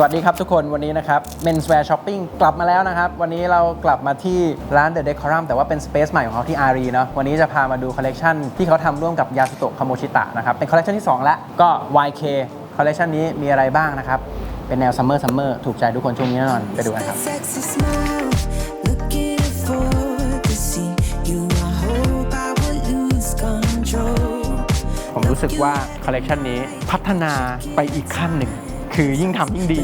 สวัสดีครับทุกคนวันนี้นะครับ Menswear Shopping กลับมาแล้วนะครับ วันนี้เรากลับมาที่ร้าน The Decorum แต่ว่าเป็น Space ใหม่ของเขาที่อารีเนาะวันนี้จะพามาดูคอลเลกชันที่เขาทำร่วมกับยาสุโตะคาโมชิตะนะครับ เป็นคอลเลกชันที่ 2 แล้วก็ YK คอลเลกชันนี้มีอะไรบ้างนะครับ เป็นแนวซัมเมอร์ซัมเมอร์ถูกใจทุกคนช่วงนี้แน่นอนไปดูกันครับ ผมรู้สึกว่าคอลเลกชันนี้พัฒนาไปอีกขั้นหนึ่ง คือยิ่งทำยิ่งดี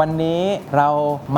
วันนี้เรา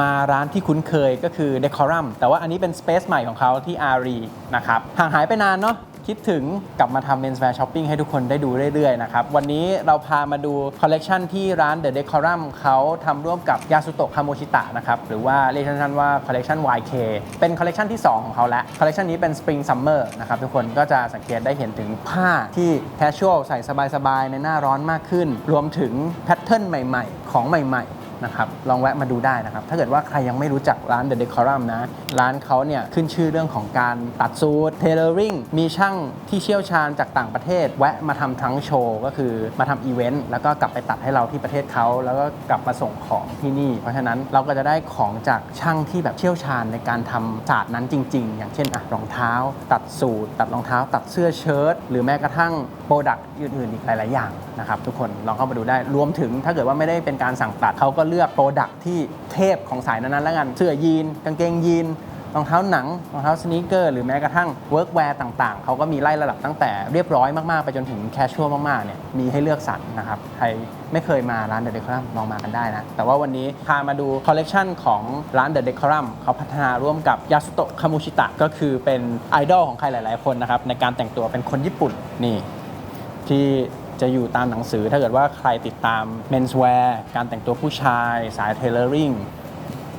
มาร้านที่คุ้นเคยก็คือ Decorum แต่ว่าอันนี้เป็น Space ใหม่ของเขาที่อารีนะครับห่างหายไปนานเนาะ คิดถึงกลับมาทำ Menswear Shopping ให้ทุกคนได้ดูเรื่อยๆนะครับวันนี้เราพามาดูคอลเลกชันที่ร้าน The Decorum เขาทำร่วมกับยาสุโตะคาโมชิตะนะครับหรือว่าเรียกสั้นๆว่าคอลเลกชัน YK เป็นคอลเลกชันที่ 2 ของเขาแล้วคอลเลกชันนี้เป็น Spring Summer นะครับทุกคนก็จะสังเกตได้เห็นถึงผ้าที่ casual ใส่สบายๆในหน้าร้อนมากขึ้น รวมถึงแพทเทิร์นใหม่ ๆ ของใหม่ ๆ นะครับลองแวะมาดูได้นะครับ ถ้าเกิดว่าใครยังไม่รู้จักร้าน The Decorum นะ ร้านเขาเนี่ยขึ้นชื่อเรื่องของการตัดสูทเทเลอริงมีช่างที่เชี่ยวชาญจากต่างประเทศ แวะมาทำทั้งโชว์ ก็คือมาทำอีเวนต์แล้วก็กลับไปตัดให้เราที่ประเทศเขา แล้วก็กลับมาส่งของที่นี่ เพราะฉะนั้นเราก็จะได้ของจากช่างที่แบบเชี่ยวชาญในการทำศาสตร์นั้นจริง ๆ อย่างเช่นอะรองเท้า ตัดสูทตัดรองเท้า ตัดเสื้อเชิ้ตหรือแม้กระทั่งโปรดักต์อื่นๆอีกหลายๆอย่างนะครับทุกคนลองเข้ามาดูได้รวมถึงถ้าเกิดว่าไม่ได้เป็นการสั่งตัดเขาก็เลือกโปรดักที่เทพของสายนั้นๆแล้วกัน เสื้อยีน กางเกงยีนรองเท้าหนังรองเท้าสนีกเกอร์หรือแม้กระทั่งเวิร์กแวร์ต่างๆ เขาก็มีไล่ระดับตั้งแต่เรียบร้อยมาก ๆ ไปจนถึงแคชชวลมาก ๆ เนี่ย มีให้เลือกสรรนะครับ ใครไม่เคยมาร้านเดอะเดคอรัมลองมากันได้นะ แต่ว่าวันนี้พามาดูคอลเลกชันของร้านเดอะเดคอรัมเขาพัฒนาร่วมกับยาสุโตะคามูชิตะก็คือเป็นไอดอลของใครหลาย ๆ คนนะครับ ในการแต่งตัวเป็นคนญี่ปุ่นนี่ที่ จะอยู่ตามหนังสือถ้าเกิดว่าใครติดตาม menswear การแต่งตัวผู้ชายสาย tailoring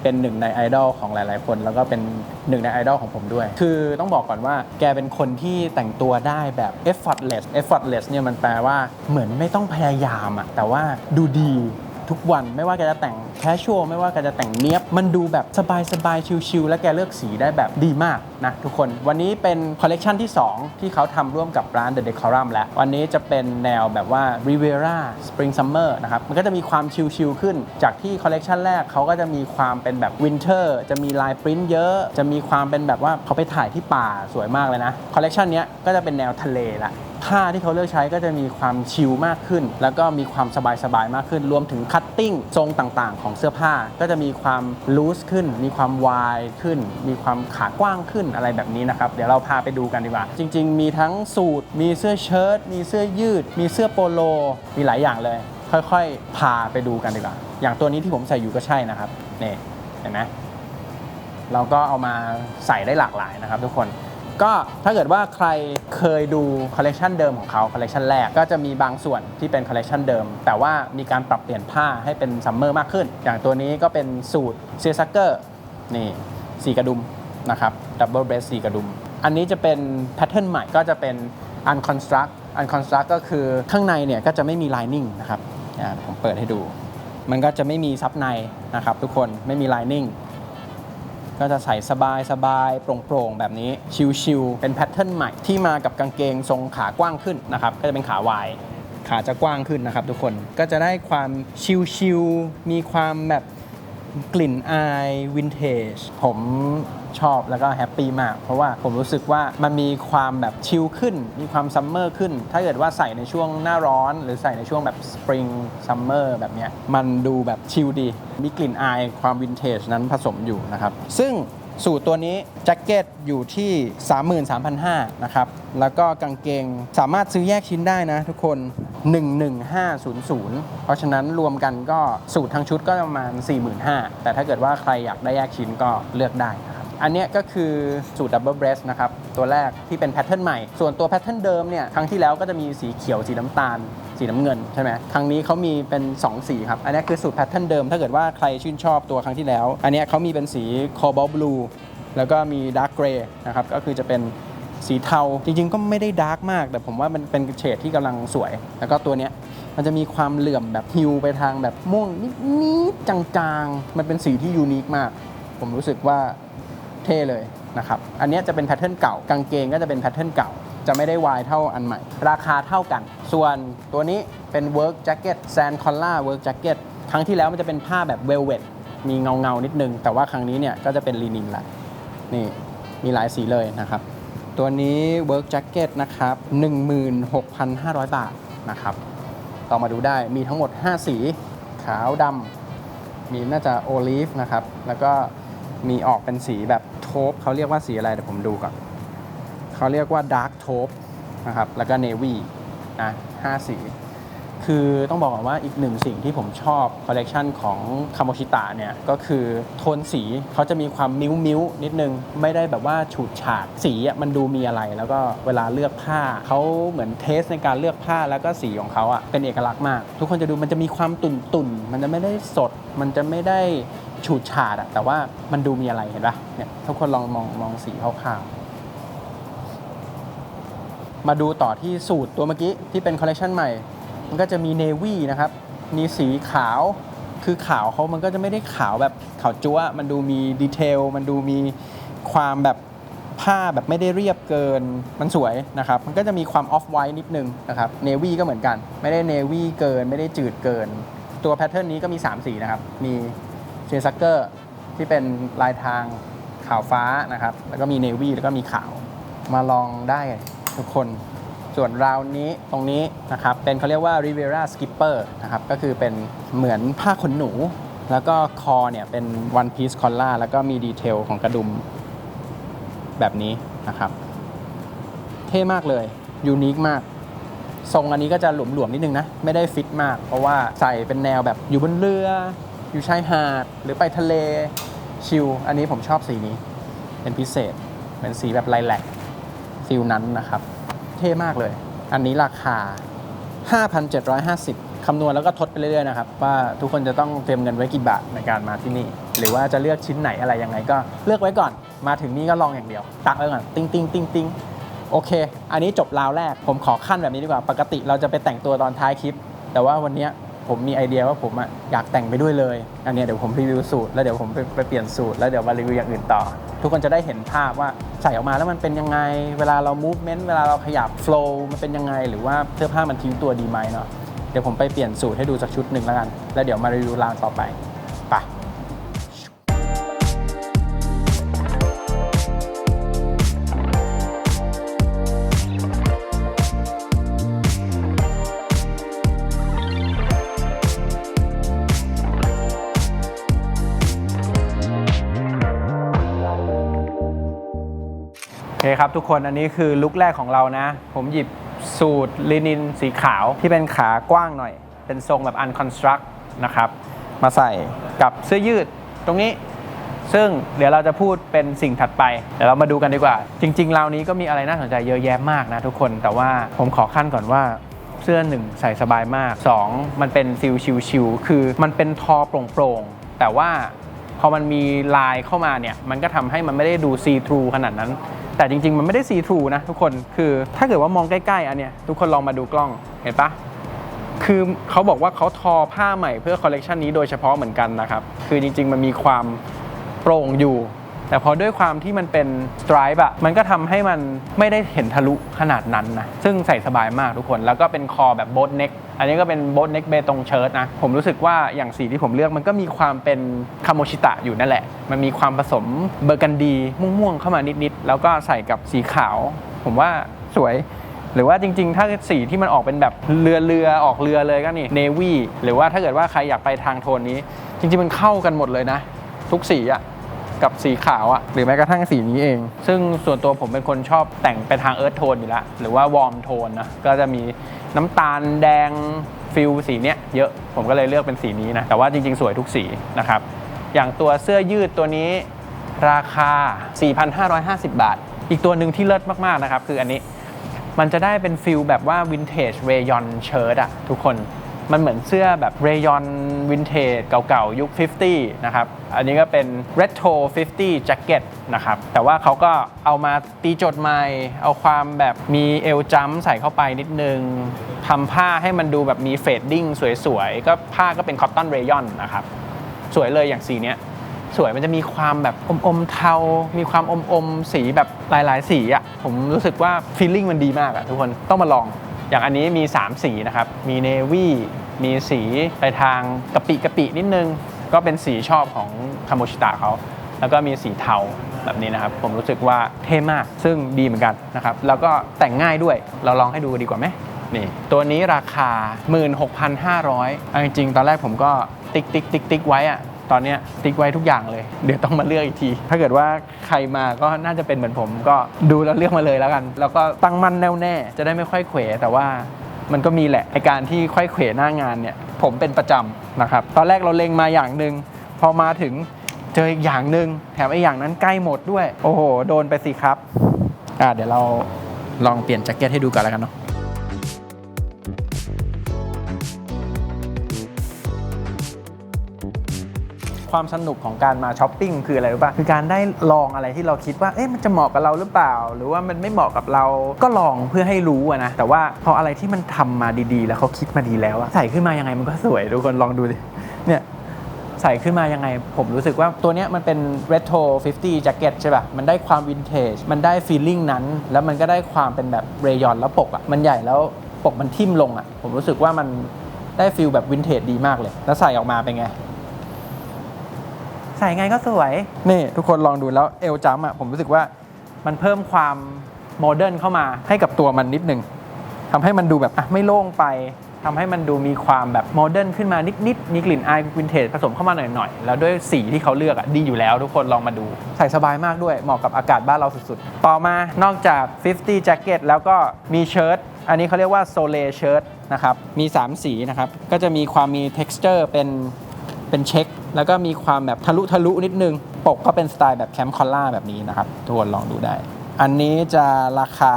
เป็นหนึ่งในไอดอลของหลาย ๆ คน แล้วก็เป็นหนึ่งในไอดอลของผมด้วย คือต้องบอกก่อนว่าแกเป็นคนที่แต่งตัวได้แบบ effortless effortless เนี่ยมันแปลว่าเหมือนไม่ต้องพยายามอะแต่ว่าดูดี ทุกวัน ไม่ว่าแกจะแต่งแคชชวลไม่ว่าแกจะแต่งเนี้ยบ มันดูแบบสบายๆชิลๆและแกเลือกสีได้แบบดีมากนะทุกคน วันนี้เป็นคอลเลกชันที่ 2 ที่เขาทำร่วมกับร้าน The Decorum แล้ว วันนี้จะเป็นแนวแบบว่า Rivera Spring Summer นะครับ มันก็จะมีความชิลๆขึ้น จากที่คอลเลกชันแรกเขาก็จะมีความเป็นแบบ Winter จะมีลายปริ้นเยอะ จะมีความเป็นแบบว่าเขาไปถ่ายที่ป่าสวยมากเลยนะคอลเลกชันเนี้ยก็จะเป็นแนวทะเลละผ้าที่เขาเลือกใช้ก็จะมีความชิลมากขึ้น แล้วก็มีความสบายๆมากขึ้น รวมถึงคัตติ้งทรงต่างๆ ของเสื้อผ้าก็จะมีความลูสขึ้น มีความวายขึ้น มีความขากว้างขึ้นอะไรแบบนี้นะครับ เดี๋ยวเราพาไปดูกันดีกว่า จริง ๆ มีทั้งสูทมีเสื้อเชิ้ตมีเสื้อยืด มีเสื้อโปโล มีหลายอย่างเลย ค่อยๆ พาไปดูกันดีกว่า อย่างตัวนี้ที่ผมใส่อยู่ก็ใช่นะครับนี่เห็นไหมเราก็เอามาใส่ได้หลากหลายนะครับทุกคน ก็ถ้าเกิดว่าใครเคยดูคอลเลกชันเดิมของเขาคอลเลกชันแรกก็จะมีบางส่วนที่เป็นคอลเลกชันเดิม แต่ว่ามีการปรับเปลี่ยนผ้าให้เป็นซัมเมอร์มากขึ้น อย่างตัวนี้ก็เป็นสูตรเซียซักเกอร์นี่สีกระดุมนะครับดับเบิลเบสสีกระดุม อันนี้จะเป็นแพทเทิร์นใหม่ก็จะเป็น unconstruct unconstruct ก็คือข้างในเนี่ยก็จะไม่มี lining นะครับผมเปิดให้ดู มันก็จะไม่มีซับในนะครับทุกคนไม่มี lining ก็จะใส่สบายสบายโปร่งๆ แบบนี้ชิวๆเป็นแพทเทิร์นใหม่ที่มากับกางเกงทรงขากว้างขึ้นนะครับก็จะเป็นขาวายขาจะกว้างขึ้นนะครับ ทุกคนก็จะได้ความชิวๆมีความแบบกลิ่นอายวินเทจผม ชอบแล้วก็แฮปปี้มาก เพราะว่าผมรู้สึกว่ามันมีความแบบชิลขึ้น มีความซัมเมอร์ขึ้น ถ้าเกิดว่าใส่ในช่วงหน้าร้อน หรือใส่ในช่วงแบบสปริงซัมเมอร์แบบเนี้ยมันดูแบบชิลดี มีกลิ่นอายความวินเทจนั้นผสมอยู่นะครับ ซึ่งสูตรตัวนี้แจ็คเก็ตอยู่ที่ 33,500นะครับแล้วก็กางเกงสามารถซื้อแยกชิ้นได้นะทุกคน 11500 เพราะฉะนั้นรวมกันก็สูตรทั้งชุดก็ประมาณ 45,000แต่ถ้าเกิดว่าใครอยากได้แยกชิ้นก็เลือกได้ อันนี้ก็คือสูตรดับเบิลเบรสนะครับ ตัวแรกที่เป็นแพทเทิร์นใหม่ ส่วนตัวแพทเทิร์นเดิมเนี่ยครั้งที่แล้วก็จะมีสีเขียวสีน้ำตาล สีน้ำเงินใช่ไหมครั้งนี้เขามีเป็น 2 สีครับ อันนี้คือสูตรแพทเทิร์นเดิม ถ้าเกิดว่าใครชื่นชอบตัวครั้งที่แล้ว อันนี้เขามีเป็นสี cobalt blue แล้วก็มี dark gray นะครับก็คือจะเป็นสีเทาจริงๆ ก็ไม่ได้ดาร์กมาก แต่ผมว่ามันเป็นเฉดที่กำลังสวย แล้วก็ตัวเนี้ยมันจะมีความเหลื่อมแบบฮิวไปทางแบบม่วงนิดๆจางๆ มันเป็นสีที่ยูนิคมาก ผมรู้สึกว่า เท่เลยนะครับ อันนี้จะเป็นแพทเทิร์นเก่ากางเกงก็จะเป็นแพทเทิร์นเก่า จะไม่ได้วายเท่าอันใหม่ ราคาเท่ากัน ส่วนตัวนี้เป็น work jacket sand collar work jacket ครั้งที่แล้วมันจะเป็นผ้าแบบ velvet มีเงาเงานิดนึง แต่ว่าครั้งนี้เนี่ยก็จะเป็นลีนินละนี่มีหลายสีเลยนะครับ ตัวนี้ work jacket นะครับ16,500 บาทนะครับลอมาดูได้มีทั้งหมด 5 สีขาวดำมีน่าจะโอลีฟนะครับ แล้วก็มีออกเป็นสีแบบ ทปเขาเรียกว่าสีอะไรเดี๋ยวผมดูก่อนเขาเรียกว่า dark taupe นะครับแล้วก็ navy นะห้าสีคือต้องบอกก่อนว่าอีกหนึ่งสิ่งที่ผมชอบคอลเลกชันของคาโมชิตะเนี่ย ก็คือโทนสีเขาจะมีความมิ้วมิ้วนิดนึง ไม่ได้แบบว่าฉูดฉาดสีมันดูมีอะไร แล้วก็เวลาเลือกผ้าเขาเหมือนเทสในการเลือกผ้าแล้วก็สีของเขาอะเป็นเอกลักษณ์มาก ทุกคนจะดูมันจะมีความตุ่นตุ่นมันจะไม่ได้สด มันจะไม่ได้ ฉูดฉาดอะแต่ว่ามันดูมีอะไรเห็นปะเนี่ยทุกคนลองมองมองสีคร่าวๆมาดูต่อที่สูตรตัวเมื่อกี้ที่เป็นคอลเลคชันใหม่ มันก็จะมีเนวี่นะครับ มีสีขาวคือขาวเขามันก็จะไม่ได้ขาวแบบขาวจั๊วมันดูมีดีเทลมันดูมีความแบบผ้าแบบไม่ได้เรียบเกินมันสวยนะครับ มันก็จะมีความออฟไวท์นิดนึงนะครับเนวี่ก็เหมือนกัน ไม่ได้เนวี่เกิน ไม่ได้จืดเกิน ตัวแพทเทิร์นนี้ก็มี 3 สีนะครับ มี เชซักเกอร์ที่เป็นลายทางขาวฟ้านะครับ แล้วก็มีเนวี่แล้วก็มีขาวมาลองได้ทุกคนส่วนราวนี้ตรงนี้นะครับเป็นเขาเรียกว่า Rivera Skipper นะครับก็คือเป็นเหมือนผ้าขนหนู แล้วก็คอเนี่ยเป็น one piece collar แล้วก็มีดีเทลของกระดุมแบบนี้นะครับ เท่มากเลย ยูนิคมาก ทรงอันนี้ก็จะหลวมๆนิดนึงนะ ไม่ได้ฟิตมาก เพราะว่าใส่เป็นแนวแบบอยู่บนเรือ อยู่ชายหาดหรือไปทะเลชิลอันนี้ผมชอบสีนี้ เป็นพิเศษเป็นสีแบบไลแลกฟิลนั้นนะครับ เท่มากเลย อันนี้ราคา 5,750 คำนวณแล้วก็ทดไปเรื่อยๆนะครับ ว่าทุกคนจะต้องเตรียมเงินไว้กี่บาทในการมาที่นี่ หรือว่าจะเลือกชิ้นไหนอะไรยังไงก็เลือกไว้ก่อน มาถึงนี่ก็ลองอย่างเดียว ตักไว้ก่อนติ้งติ้งติ้งติ้งโอเค อันนี้จบราวแรก ผมขอขั้นแบบนี้ดีกว่า ปกติเราจะไปแต่งตัวตอนท้ายคลิป แต่ว่าวันนี้ ผมมีไอเดียว่าผมอะอยากแต่งไปด้วยเลย อันนี้เดี๋ยวผมรีวิวสูตรแล้วเดี๋ยวผมไปไปเปลี่ยนสูตรแล้วเดี๋ยวมารีวิวอย่างอื่นต่อ ทุกคนจะได้เห็นภาพว่าใส่ออกมาแล้วมันเป็นยังไง เวลาเรา movement เวลาเราขยับ flow มันเป็นยังไง หรือว่าเสื้อผ้ามันทิ้งตัวดีไหมเนาะเดี๋ยวผมไปเปลี่ยนสูตรให้ดูสักชุดหนึ่งแล้วกัน แล้วเดี๋ยวมารีวิวรางต่อไป ครับทุกคนอันนี้คือลุคแรกของเรานะ ผมหยิบสูตรลินินสีขาวที่เป็นขากว้างหน่อย เป็นทรงแบบ unconstruct นะครับ มาใส่กับเสื้อยืดตรงนี้ ซึ่งเดี๋ยวเราจะพูดเป็นสิ่งถัดไป เดี๋ยวเรามาดูกันดีกว่า จริงๆราวนี้ก็มีอะไรน่าสนใจเยอะแยะมากนะทุกคนแต่ว่าผมขอขั้นก่อนว่าเสื้อหนึ่งใส่สบายมาก 2 มันเป็นฟิลชิวๆคือมันเป็นทอโปร่งๆแต่ว่าพอมันมีลายเข้ามาเนี่ย มันก็ทำให้มันไม่ได้ดูซีทรูขนาดนั้น แต่จริง ๆ มันไม่ได้ซีทรูนะทุกคนคือถ้าเกิดว่ามองใกล้ๆอันเนี้ยทุกคนลองมาดูกล้องเห็นปะคือเขาบอกว่าเขาทอผ้าใหม่เพื่อคอลเลกชันนี้โดยเฉพาะเหมือนกันนะครับ คือจริง ๆ มันมีความโปร่งอยู่ แต่พอด้วยความที่มันเป็นสไตร์อะมันก็ทำให้มันไม่ได้เห็นทะลุขนาดนั้นนะ ซึ่งใส่สบายมากทุกคน แล้วก็เป็นคอแบบโบทเน็กอันนี้ก็เป็นโบทเน็กเบตงเชิ้ตนะ ผมรู้สึกว่าอย่างสีที่ผมเลือกมันก็มีความเป็นคาโมชิตะอยู่นั่นแหละ มันมีความผสมเบอร์กันดี ม่วงๆเข้ามานิดๆ แล้วก็ใส่กับสีขาว ผมว่าสวยหรือว่าจริง ๆ ถ้าสีที่มันออกเป็นแบบเรือเรือออกเรือเลยก็นี่เนวีหรือว่าถ้าเกิดว่าใครอยากไปทางโทนนี้ จริง ๆ มันเข้ากันหมดเลยนะ ทุกสีอะ กับสีขาวอะหรือแม้กระทั่งสีนี้เอง ซึ่งส่วนตัวผมเป็นคนชอบแต่งไปทางเอิร์ธโทนอยู่แล้วหรือว่าวอร์มโทนนะก็จะมีน้ำตาลแดงฟิลสีเนี้ยเยอะผมก็เลยเลือกเป็นสีนี้นะแต่ว่าจริงๆ สวยทุกสีนะครับอย่างตัวเสื้อยืดตัวนี้ราคา 4,550 บาท อีกตัวหนึ่งที่เลิศมากๆนะครับคืออันนี้มันจะได้เป็นฟิลแบบว่าวินเทจเรยอนเชิ้ตอะทุกคน มันเหมือนเสื้อแบบเรยอนวินเทจเก่าๆ ยุค 50 นะครับ อันนี้ก็เป็น retro 50 jacket นะครับ แต่ว่าเขาก็เอามาตีโจทย์ใหม่ เอาความแบบมีเอลจัมใส่เข้าไปนิดนึงทำผ้าให้มันดูแบบมีเฟดดิ้งสวยๆ ก็ผ้าก็เป็นคอตตอนเรยอนนะครับ สวยเลยอย่างสีเนี้ยสวยมันจะมีความแบบอมๆเทา มีความอมๆสีแบบหลายๆ สีอะผมรู้สึกว่าฟีลลิ่งมันดีมากอะทุกคนต้องมาลอง อย่างอันนี้มี 3 สีนะครับ มีเนวี่มีสีไปทางกะปิกะปินิดนึง ก็เป็นสีชอบของคาโมชิตะเขา แล้วก็มีสีเทาแบบนี้นะครับ ผมรู้สึกว่าเท่มาก ซึ่งดีเหมือนกันนะครับ แล้วก็แต่งง่ายด้วย เราลองให้ดูดีกว่าไหมนี่ตัวนี้ราคา 16,500เอาจริงๆ ตอนแรกผมก็ติ๊กติ๊กติ๊กติ๊กไว้อะ ตอนนี้ติ๊กไว้ทุกอย่างเลย เดี๋ยวต้องมาเลือกอีกที ถ้าเกิดว่าใครมาก็น่าจะเป็นเหมือนผม ก็ดูแล้วเลือกมาเลยแล้วกัน แล้วก็ตั้งมั่นแน่วแน่จะได้ไม่ค่อยเขวแต่ว่ามันก็มีแหละในการที่ค่อยเขวหน้างานเนี่ย ผมเป็นประจำนะครับ ตอนแรกเราเล็งมาอย่างหนึ่งพอมาถึงเจออีกอย่างหนึ่งแถมไอ้อย่างนั้นใกล้หมดด้วย โอ้โห โดนไปสิครับอ่าเดี๋ยวเราลองเปลี่ยนแจ็คเก็ตให้ดูก่อนแล้วกันเนาะ ความสนุกของการมาช้อปปิ้งคืออะไรรู้ป่ะคือการได้ลองอะไรที่เราคิดว่าเอ๊ะมันจะเหมาะกับเราหรือเปล่า หรือว่ามันไม่เหมาะกับเราก็ลองเพื่อให้รู้อะนะแต่ว่าพออะไรที่มันทำมาดีๆ แล้วเขาคิดมาดีแล้วอะใส่ขึ้นมายังไงมันก็สวยทุกคนลองดูดิเนี่ยใส่ขึ้นมายังไง ผมรู้สึกว่าตัวเนี้ยมันเป็น retro 50 jacket ใช่ป่ะ มันได้ความวินเทจ มันได้ feeling นั้น แล้วมันก็ได้ความเป็นแบบเรยอนแล้วปกอะ มันใหญ่แล้วปกมันทิ่มลงอะ ผมรู้สึกว่ามันได้ฟีลแบบวินเทจดีมากเลย แล้วใส่ออกมาเป็นไง ใส่ไงก็สวย นี่ทุกคนลองดูแล้วเอลจัมอะผมรู้สึกว่ามันเพิ่มความโมเดิร์นเข้ามาให้กับตัวมันนิดนึงทำให้มันดูแบบอะไม่โล่งไปทำให้มันดูมีความแบบโมเดิร์นขึ้นมานิดๆมีกลิ่นอายวินเทจผสมเข้ามาหน่อยๆ แล้วด้วยสีที่เขาเลือกอะดีอยู่แล้วทุกคนลองมาดู ใส่สบายมากด้วยเหมาะกับอากาศบ้านเราสุดๆ ต่อมานอกจาก 50 jacket แล้วก็มีเชิ้ตอันนี้เขาเรียกว่า s o l e เชิ้ตนะครับมี 3 สีนะครับ ก็จะมีความมี texture เป็นเป็นเช็ค แล้วก็มีความแบบทะลุทะลุนิดนึง ปกก็เป็นสไตล์แบบแคมป์คอลล่าแบบนี้นะครับ ทุกคนลองดูได้ อันนี้จะราคา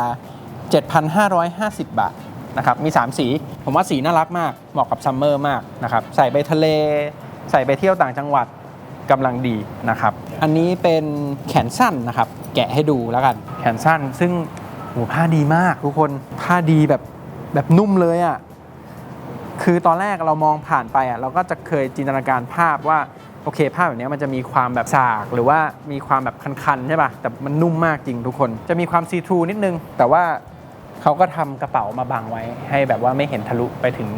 7,550 บาทนะครับ มี 3 สี ผมว่าสีน่ารักมาก เหมาะกับซัมเมอร์มากนะครับ ใส่ไปทะเล ใส่ไปเที่ยวต่างจังหวัดกำลังดีนะครับ อันนี้เป็นแขนสั้นนะครับ แกะให้ดูแล้วกัน แขนสั้นซึ่งโหผ้าดีมากทุกคน ผ้าดีแบบแบบนุ่มเลยอะ่ะ คือตอนแรกเรามองผ่านไปอะเราก็จะเคยจินตนาการภาพว่าโอเค ภาพแบบนี้มันจะมีความแบบสากหรือว่ามีความแบบคันๆใช่ป่ะแต่มันนุ่มมากจริงทุกคน จะมีความซีทรูนิดนึง แต่ว่าเขาก็ทำกระเป๋ามาบังไว้ ให้แบบว่าไม่เห็นทะลุไปถึง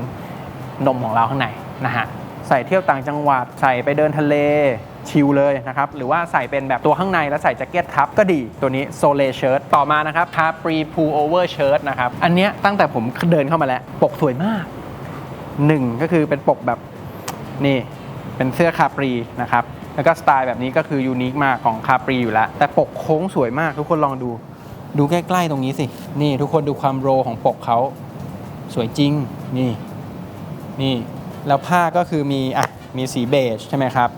นมของเราข้างในนะฮะใส่เที่ยวต่างจังหวัดใส่ไปเดินทะเลชิลเลยนะครับ หรือว่าใส่เป็นแบบตัวข้างในแล้วใส่แจ็คเก็ตทับก็ดีตัวนี้โซเลเชิ้ตต่อมานะครับคาปรีพูโอเวอร์เชิ้ตนะครับ อันเนี้ยตั้งแต่ผมเดินเข้ามาแล้ว ปกสวยมาก หนึ่งก็คือเป็นปกแบบนี่เป็นเสื้อคาปรีนะครับ แล้วก็สไตล์แบบนี้ก็คือยูนิคมากของคาปรีอยู่แล้ว แต่ปกโค้งสวยมากทุกคนลองดูดูใกล้ๆตรงนี้สิ นี่ทุกคนดูความโรของปกเขาสวยจริง นี่ นี่ แล้วผ้าก็คือมีอะมีสีเบจใช่ไหมครับ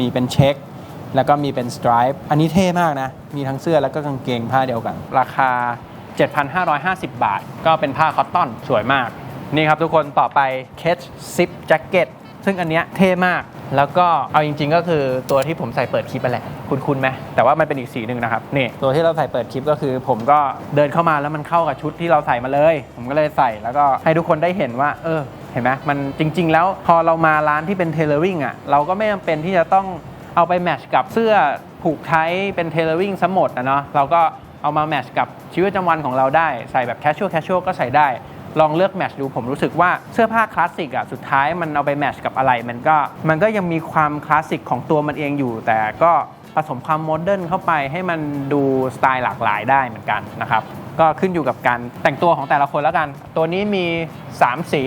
มีเป็นเช็ค แล้วก็มีเป็นสไตร์อันนี้เท่มากนะ มีทั้งเสื้อแล้วก็กางเกงผ้าเดียวกัน ราคา 7,550 บาท ก็เป็นผ้าคอตตอนสวยมาก นี่ครับทุกคนต่อไป Catch Zip Jacket ซึ่งอันเนี้ยเท่มาก แล้วก็เอาจริง ๆ ก็คือตัวที่ผมใส่เปิดคลิปไปแหละ คุณคุณไหมแต่ว่ามันเป็นอีกสีหนึ่งนะครับ นี่ตัวที่เราใส่เปิดคลิปก็คือ ผมก็เดินเข้ามาแล้วมันเข้ากับชุดที่เราใส่มาเลย ผมก็เลยใส่แล้วก็ให้ทุกคนได้เห็นว่า เออ เห็นไหมมันจริง ๆ แล้วพอเรามาร้านที่เป็นเทเลอริงอะเราก็ไม่จำเป็นที่จะต้องเอาไปแมทช์กับเสื้อผูกไทยเป็นเทเลอริงซะหมดนะเนาะเราก็เอามาแมทช์กับชีวิตประจำวันของเราได้ใส่แบบแคชชวลแคชชวลก็ใส่ได้ ลองเลือกแมทช์ดูผมรู้สึกว่าเสื้อผ้าคลาสสิกอะสุดท้ายมันเอาไปแมทช์กับอะไรมันก็มันก็ยังมีความคลาสสิกของตัวมันเองอยู่ แต่ก็ผสมความโมเดิร์นเข้าไปให้มันดูสไตล์หลากหลายได้เหมือนกันนะครับก็ขึ้นอยู่กับการแต่งตัวของแต่ละคนแล้วกัน ตัวนี้มี 3 สี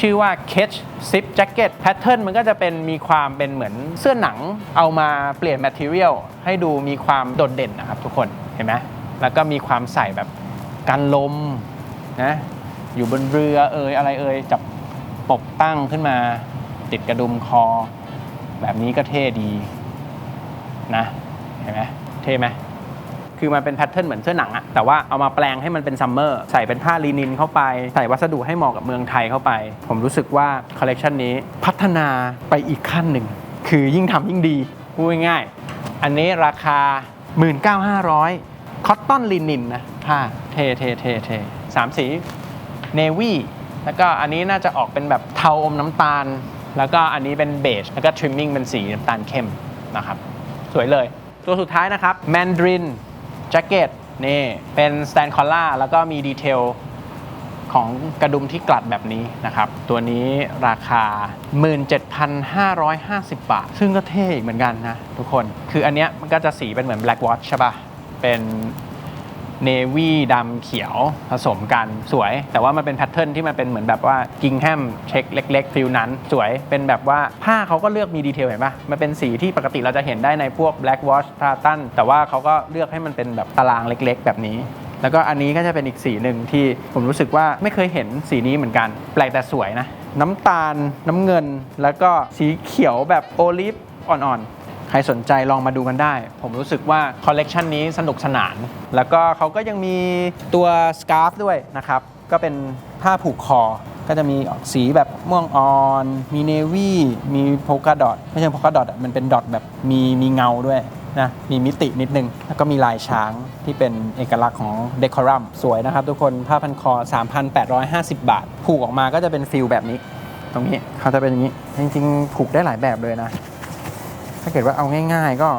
ชื่อว่า Catch Zip Jacket Pattern มันก็จะเป็นมีความเป็นเหมือนเสื้อหนังเอามาเปลี่ยน Material ให้ดูมีความโดดเด่นนะครับทุกคนเห็นไหมแล้วก็มีความใส่แบบกันลมนะ อยู่บนเรือเอ่ยอะไรเอ่ยจับปกตั้งขึ้นมา ติดกระดุมคอ แบบนี้ก็เท่ดีนะเห็นไหมเท่ไหมคือมันเป็นแพทเทิร์นเหมือนเสื้อหนังอะแต่ว่าเอามาแปลงให้มันเป็นซัมเมอร์ใส่เป็นผ้าลีนินเข้าไป ใส่วัสดุให้เหมาะกับเมืองไทยเข้าไป ผมรู้สึกว่าคอลเลกชันนี้พัฒนาไปอีกขั้นหนึ่ง คือยิ่งทำยิ่งดีพูดง่ายๆอันนี้ราคา 19,500คอตตอนลินินนะผ้าเทเทเทเทสามสี เนวี่แล้วก็อันนี้น่าจะออกเป็นแบบเทาอมน้ำตาล แล้วก็อันนี้เป็นเบจแล้วก็ทริมมิ่งเป็นสีน้ำตาลเข้มนะครับ สวยเลย ตัวสุดท้ายนะครับแมนดรินแจ็คเก็ตนี่เป็นสแตนคอล่าแล้วก็มีดีเทลของกระดุมที่กลัดแบบนี้นะครับ ตัวนี้ราคา 17,550 บาท ซึ่งก็เท่อีกเหมือนกันนะทุกคน คืออันเนี้ยมันก็จะสีเป็นเหมือน Black Watch ใช่ปะเป็น เนวี่ดำเขียวผสมกันสวย แต่ว่ามันเป็นแพทเทิร์นที่มันเป็นเหมือนแบบว่ากิงแฮมเช็คเล็ก ๆ ฟิลนั้น สวยเป็นแบบว่าผ้าเขาก็เลือกมีดีเทลเห็นปะมันเป็นสีที่ปกติเราจะเห็นได้ในพวก Black Watch ทาตันแต่ว่าเขาก็เลือกให้มันเป็นแบบตารางเล็ก ๆ แบบนี้แล้วก็อันนี้ก็จะเป็นอีกสีหนึ่งที่ผมรู้สึกว่าไม่เคยเห็นสีนี้เหมือนกัน แปลกแต่สวยนะ น้ำตาลน้ำเงิน แล้วก็สีเขียวแบบโอลิฟอ่อนๆ ใครสนใจลองมาดูกันได้ ผมรู้สึกว่าคอลเลกชันนี้สนุกสนาน แล้วก็เขาก็ยังมีตัวสกาฟด้วยนะครับ ก็เป็นผ้าผูกคอ ก็จะมีสีแบบม่วงอ่อน มีเนวี่ มีโพกาดอท ไม่ใช่โพกาดอท มันเป็นดอทแบบมีมีเงาด้วยนะ มีมิตินิดนึง แล้วก็มีลายช้างที่เป็นเอกลักษณ์ของเดคอรัมสวยนะครับทุกคน ผ้าพันคอ 3,850 บาท ผูกออกมาก็จะเป็นฟิลแบบนี้ ตรงนี้เขาจะเป็นอย่างนี้ จริงๆ ผูกได้หลายแบบเลยนะ ถ้าเกิดว่าเอาง่าย ๆ ก็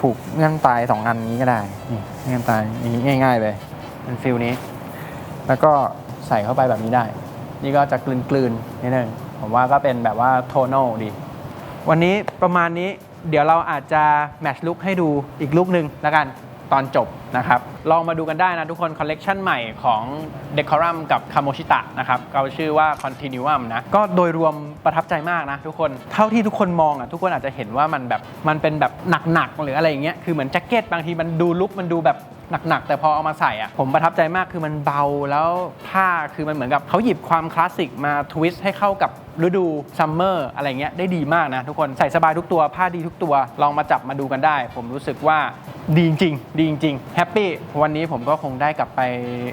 ผูกเงื่อนตายสองอันนี้ก็ได้นี่เงื่อนตายนี้ง่าย ๆเลยเป็นฟิลนี้ แล้วก็ใส่เข้าไปแบบนี้ได้ นี่ก็จะกลืนๆนิดนึงผมว่าก็เป็นแบบว่าโทน a l ดี วันนี้ประมาณนี้เดี๋ยวเราอาจจะแมทช์ลุกให้ดูอีกลุกหนึ่งแล้วกัน ตอนจบนะครับ ลองมาดูกันได้นะทุกคนคอลเลกชันใหม่ของ Decorum กับ Kamoshita นะครับเขาชื่อว่า Continuum นะ ก็โดยรวมประทับใจมากนะทุกคน เท่าที่ทุกคนมองอะทุกคนอาจจะเห็นว่ามันแบบมันเป็นแบบหนักๆหรืออะไรอย่างเงี้ย คือเหมือนแจ็คเก็ตบางทีมันดูลุกมันดูแบบ หนักๆ แต่พอเอามาใส่อะผมประทับใจมากคือมันเบาแล้วผ้าคือมันเหมือนกับเขาหยิบความคลาสสิกมาทวิสต์ให้เข้ากับฤดูซัมเมอร์อะไรเงี้ยได้ดีมากนะทุกคนใส่สบายทุกตัวผ้าดีทุกตัว ลองมาจับมาดูกันได้ ผมรู้สึกว่าดีจริงดีจริงแฮปปี้วันนี้ผมก็คงได้กลับไป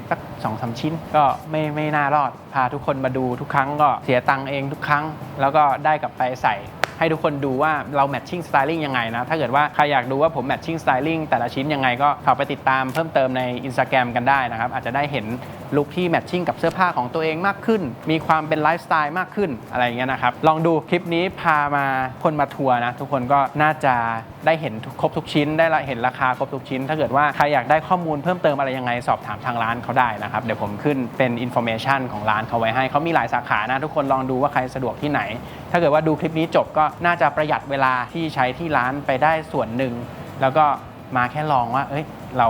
สักสองสามชิ้น ก็ไม่ไม่น่ารอด พาทุกคนมาดูทุกครั้งก็เสียตังค์เองทุกครั้ง แล้วก็ได้กลับไปใส่ ให้ทุกคนดูว่าเราแมทชิ่งสไตลิ่งยังไงนะ ถ้าเกิดว่าใครอยากดูว่าผมแมทชิ่งสไตลิ่งแต่ละชิ้นยังไงก็เข้าไปติดตามเพิ่มเติมใน Instagram กันได้นะครับ อาจจะได้เห็นลุคที่แมทชิ่งกับเสื้อผ้าของตัวเองมากขึ้น มีความเป็นไลฟ์สไตล์มากขึ้นอะไรอย่างเงี้ยนะครับ ลองดูคลิปนี้พามาคนมาทัวร์นะ ทุกคนก็น่าจะได้เห็นครบทุกชิ้น ได้เห็นราคาครบทุกชิ้น ถ้าเกิดว่าใครอยากได้ข้อมูลเพิ่มเติมอะไรยังไงสอบถามทางร้านเขาได้นะครับ เดี๋ยวผมขึ้นเป็นอินโฟเมชันของร้านเขาไว้ให้เขามีหลายสาขานะทุกคนลองดูว่าใครสะดวกที่ไหน ถ้าเกิดว่าดูคลิปนี้จบก็น่าจะประหยัดเวลาที่ใช้ที่ร้านไปได้ส่วนหนึ่ง แล้วก็มาแค่ลองว่า เอ้ย เรา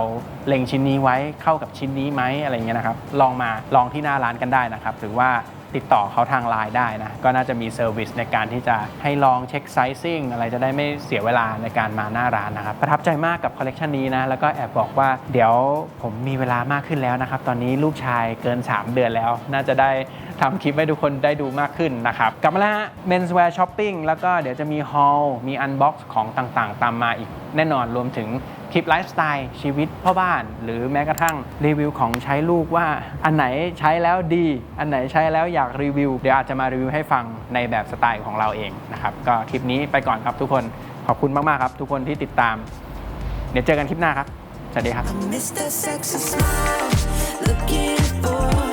เล็งชิ้นนี้ไว้เข้ากับชิ้นนี้ไหมอะไรเงี้ยนะครับ ลองมาลองที่หน้าร้านกันได้นะครับ หรือว่าติดต่อเขาทางไลน์ได้นะ ก็น่าจะมีเซอร์วิสในการที่จะให้ลองเช็คไซซิ่งอะไรจะได้ไม่เสียเวลาในการมาหน้าร้านนะครับ ประทับใจมากกับคอลเลกชันนี้นะ แล้วก็แอบบอกว่าเดี๋ยวผมมีเวลามากขึ้นแล้วนะครับ ตอนนี้ลูกชายเกิน 3 เดือนแล้ว น่าจะได้ทำคลิปให้ทุกคนได้ดูมากขึ้นนะครับ กลับมาแล้วฮะ menswear shopping แล้วก็เดี๋ยวจะมี haul มี unbox ของต่างๆ ตามมาอีกแน่นอนรวมถึงคลิปไลฟ์สไตล์ชีวิตพ่อบ้าน หรือแม้กระทั่งรีวิวของใช้ลูกว่า อันไหนใช้แล้วดี อันไหนใช้แล้วอยากรีวิว เดี๋ยวอาจจะมารีวิวให้ฟังในแบบสไตล์ของเราเองนะครับก็คลิปนี้ไปก่อนครับทุกคนขอบคุณมากๆครับทุกคนที่ติดตาม เดี๋ยวเจอกันคลิปหน้าครับสวัสดีครับ